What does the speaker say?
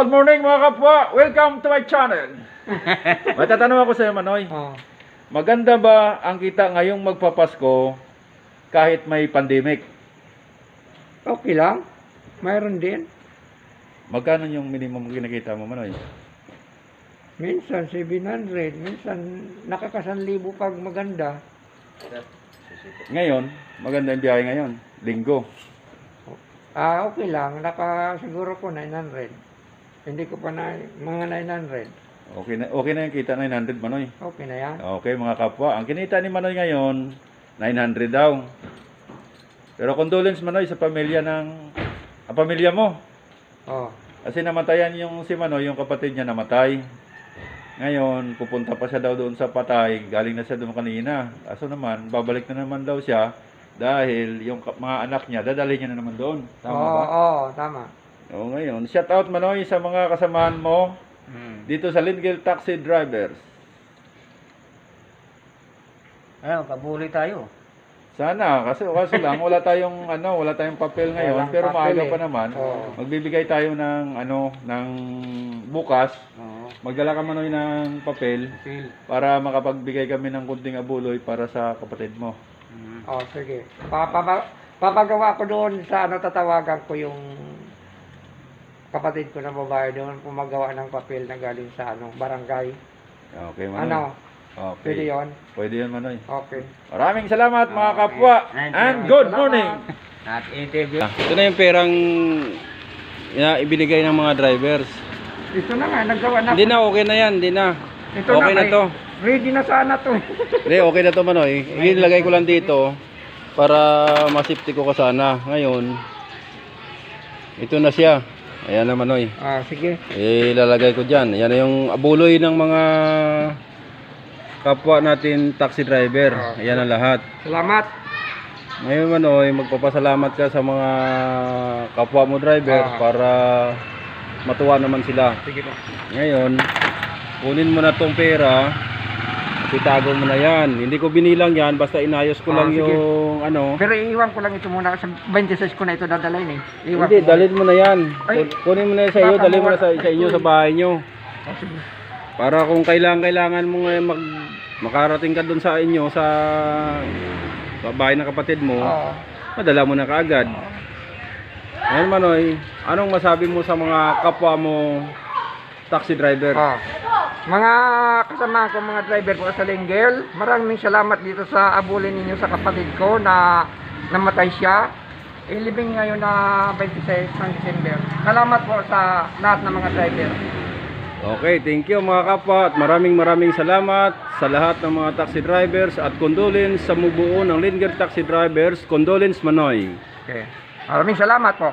Good morning mga kapwa! Welcome to my channel! May tatanong ako sa iyo, Manoy. Oh. Maganda ba ang kita ngayong magpapasko kahit may pandemic? Okay lang. Mayroon din. Magkano yung minimum kinikita mo, Manoy? Minsan 700, minsan nakakasanlibo pag maganda. Ngayon, maganda yung biyahe ngayon. Linggo. Ah, okay lang. Naka siguro ko 900. Hindi ko pa na mga 900. Okay na, okay na yung kita 900, Manoy. Okay na yan. Okay mga kapwa, ang kinita ni Manoy ngayon, 900 daw. Pero condolence Manoy sa pamilya ng, ang pamilya mo. Oh. Kasi namatayan yung si Manoy, yung kapatid niya namatay. Ngayon, pupunta pa siya daw doon sa patay, galing na siya doon kanina. Kaso naman, babalik na naman daw siya dahil yung mga anak niya, dadalhin niya na naman doon. Tama oo, ba? oo, tama. Oo, ngayon, shout out Manoy sa mga kasamahan mo dito sa Lingil Taxi Drivers. Ayun, kabuli tayo. Sana, kasi kaso lang wala tayong ano, wala tayong papel ngayon, Walang pero papel maaga eh. pa naman. Oo. Magbibigay tayo ng ano, ng bukas. Oo. Magdala ka manoy ng papel Phil. para makapagbigay kami ng kunting abuloy para sa kapatid mo. Mm. Oh, sige. Papa, papagawa ko doon sa ano tatawagan ko yung kapatid ko na babae doon pumagawa ng papel na galing sa ano barangay. Okay, manoy. Ano? Okay. Pwede yon. Pwede yun, manoy. Okay. Maraming salamat mga Okay. kapwa. Thank you. And good Salamat. morning. At interview. Ito na yung perang ya, ibinigay ng mga drivers. Ito na nga, nagawa na. Hindi na, okay na yan, hindi na. Ito okay na may- to. Ready na sana to. Hindi, okay na to Manoy. Ilagay ko lang dito para masipti ko ka sana. Ngayon, ito na siya. Ayan na Manoy. ah, sige. Ilalagay ko dyan. Yan na yung abuloy ng mga kapwa natin taxi driver. Ayan ang lahat. Salamat. Ngayon Manoy, magpapasalamat ka sa mga kapwa mo driver Ah. para matuwa naman sila. Sige po. Ngayon, kunin mo na tong pera. Itago mo na yan. Hindi ko binilang yan, basta inayos ko Ah, lang sige. yung ano. Pero iiwan ko lang ito muna sa 26 ko na ito dadalhin eh. Iiwan Hindi, ko. dalhin mo na yan. Ay, Kun- Kunin mo na yan sa iyo, baka dalhin mo na sa, mawala- sa inyo sa bahay nyo. Oh, sige. Para kung kailangan kailangan mo ngayon mag makarating ka doon sa inyo sa sa bahay ng kapatid mo, Oo. madala mo na kaagad. Ngayon Manoy, anong masabi mo sa mga kapwa mo taxi driver? Ah. Mga kasama ko, mga driver ko sa Linggel, maraming salamat dito sa abulin ninyo sa kapatid ko na namatay siya. Ilibing ngayon na 26 ng December. Salamat po sa lahat ng mga driver. Okay, thank you mga kapwa at maraming maraming salamat sa lahat ng mga taxi drivers at condolence sa mubuo ng Linger Taxi Drivers. Condolence Manoy. Okay. Maraming salamat po.